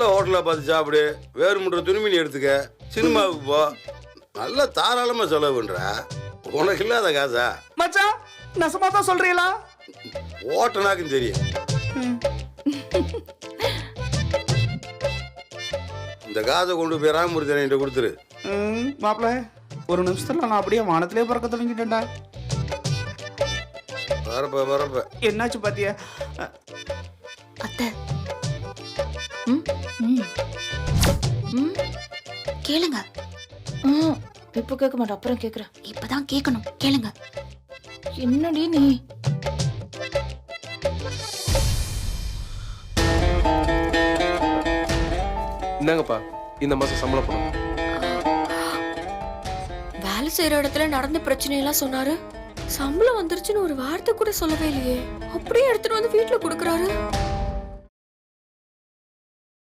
நல்ல ஹோட்டலில் பார்த்து சாப்பிடு. வேறுமுன்ற துணிமணி எடுத்துக்க. சினிமாவுக்கு போ. நல்ல தாராளமாக செலவு பண்ற. உனக்கு இல்லாத காசா? மச்சான் நசமா தான் சொல்றீங்களா? ஓட்டனாக்கும் தெரியும். இந்த காசை கொண்டு போய் ராமமூர்த்தி என்கிட்ட கொடுத்துரு. ம், மாப்பிள ஒரு நிமிஷத்துல நான் அப்படியே வானத்திலே பறக்க தொடங்கிட்டேன்டா. வரப்ப வரப்ப. என்னாச்சு பாத்தியா? அத்தை ம். கேளுங்க. ம். இப்போ கேட்க மாட்டேன் அப்புறம் கேட்குறேன். இப்பதான் கேட்கணும். கேளுங்க. என்னடி நீ? இந்தாங்கப்பா இந்த மாசம் சம்பளம் பணம் வேலை செய்யற இடத்துல நடந்த பிரச்சனையெல்லாம் சொன்னாரு. சம்பளம் வந்துருச்சுன்னு ஒரு வார்த்தை கூட சொல்லவே இல்லையே. அப்படியே எடுத்துட்டு வந்து வீட்டுல கொடுக்கறாரு.